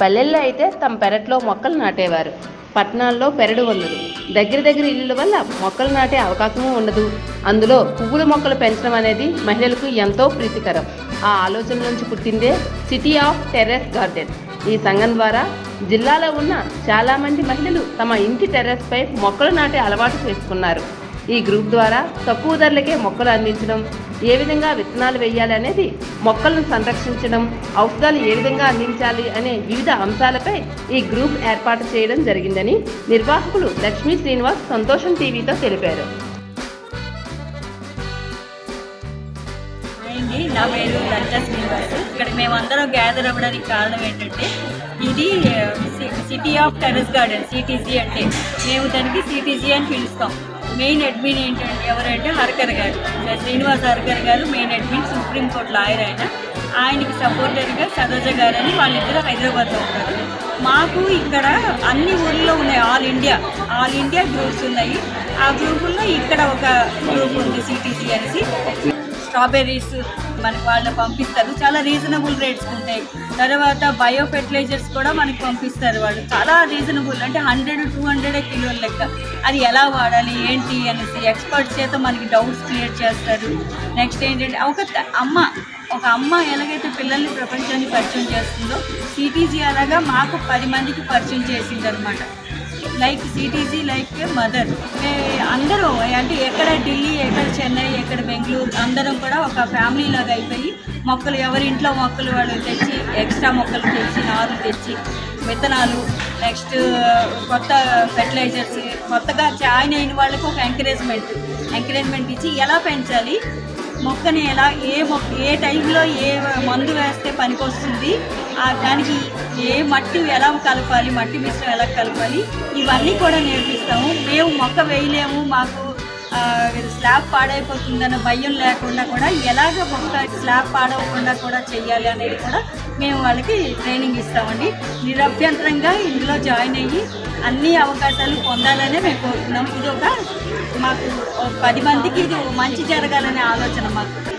పల్లెల్లో అయితే తమ పెరట్లో మొక్కలు నాటేవారు. పట్టణాల్లో పెరడు ఉండదు దగ్గర దగ్గర ఇల్లుల వల్ల మొక్కలు నాటే అవకాశము ఉండదు. అందులో పువ్వుల మొక్కలు పెంచడం అనేది మహిళలకు ఎంతో ప్రీతికరం. ఆ ఆలోచన నుంచి పుట్టిందే సిటీ ఆఫ్ టెర్రస్ గార్డెన్. ఈ సంఘం ద్వారా జిల్లాలో ఉన్న చాలామంది మహిళలు తమ ఇంటి టెర్రస్పై మొక్కలు నాటే అలవాటు చేసుకున్నారు. ఈ గ్రూప్ ద్వారా తక్కువ ధరలకే మొక్కలు అందించడం ఏ విధంగా విత్తనాలు వేయాలి అనేది మొక్కలను సంరక్షించడం ఔషధాలు ఏ విధంగా అందించాలి అనే వివిధ అంశాలపై ఈ గ్రూప్ ఏర్పాటు చేయడం జరిగిందని నిర్వాహకులు లక్ష్మీ శ్రీనివాస్ సంతోషం టీవీతో తెలిపారు. నా పేరు లలిత శ్రీనివాస్. ఇక్కడ మేమందరం గ్యాదర్ అవ్వడానికి కారణం ఏంటంటే ఇది సిటీ ఆఫ్ టెరెస్ గార్డెన్ సిటీజీ అంటే మేము దానికి సిటీజీ అని పిలుస్తాం. మెయిన్ అడ్మిన్ ఏంటంటే ఎవరంటే హర్కర్ గారు. శ్రీనివాస్ హర్కర్ గారు మెయిన్ అడ్మిన్ సుప్రీంకోర్టు లాయర్ ఆయన. ఆయనకి సపోర్టర్గా సదోజ గారు అని వాళ్ళిద్దరూ హైదరాబాద్లో ఉంటారు మాకు ఇక్కడ అన్ని ఊర్లో ఉన్నాయి all India all India groups ఉన్నాయి. ఆ గ్రూపుల్లో ఇక్కడ ఒక గ్రూప్ ఉంది సిటీసీ అనేసి. స్ట్రాబెర్రీస్ మనకి వాళ్ళు పంపిస్తారు. చాలా రీజనబుల్ రేట్స్ ఉంటాయి. తర్వాత బయో ఫెర్టిలైజర్స్ కూడా మనకి పంపిస్తారు వాళ్ళు. చాలా రీజనబుల్ అంటే హండ్రెడ్ టూ హండ్రెడ్ కిలోల లెక్క. అది ఎలా వాడాలి ఏంటి అనేసి ఎక్స్పర్ట్స్ చేత మనకి డౌట్స్ క్లియర్ చేస్తారు. నెక్స్ట్ ఏంటంటే ఒక అమ్మ ఒక అమ్మ ఎలాగైతే పిల్లల్ని ప్రపంచాన్ని పరిచయం చేస్తుందో సిటీజీ అలాగా మాకు పది మందికి పరిచయం చేసింది అనమాట లైక్ సిటీజీ లైక్ మదర్ అందరూ అంటే ఎక్కడ ఢిల్లీ ఎక్కడ చెన్నై ఎక్కడ బెంగళూరు అందరం కూడా ఒక ఫ్యామిలీ లాగా అయిపోయి మొక్కలు ఎవరి ఇంట్లో మొక్కలు వాళ్ళు తెచ్చి ఎక్స్ట్రా మొక్కలు తెచ్చి నారు తెచ్చి విత్తనాలు నెక్స్ట్ కొత్త ఫెర్టిలైజర్స్ కొత్తగా జాయిన్ అయిన వాళ్ళకి ఒక ఎంకరేజ్మెంట్ ఎంకరేజ్మెంట్ ఇచ్చి ఎలా పెంచాలి? మొక్కని ఎలా ఏ మొక్క ఏ టైంలో ఏ మందు వేస్తే పనికొస్తుంది ఆ దానికి ఏ మట్టి ఎలా కలపాలి మట్టి మిశ్రం ఎలా కలపాలి ఇవన్నీ కూడా నేర్పిస్తాము. మేము మొక్క వేయలేము మాకు స్లాబ్ పాడైపోతుందన్న భయం లేకుండా కూడా ఎలాగ మొక్క స్లాబ్ పాడవకుండా కూడా చేయాలి అనేది కూడా మేము వాళ్ళకి ట్రైనింగ్ ఇస్తామండి. నిరభ్యంతరంగా ఇందులో జాయిన్ అయ్యి అన్ని అవకాశాలు పొందాలనే మేము కోరుతున్నాం. ఇది ఒక మాకు పది మందికి ఇది మంచి జరగాలనే ఆలోచన మాకు.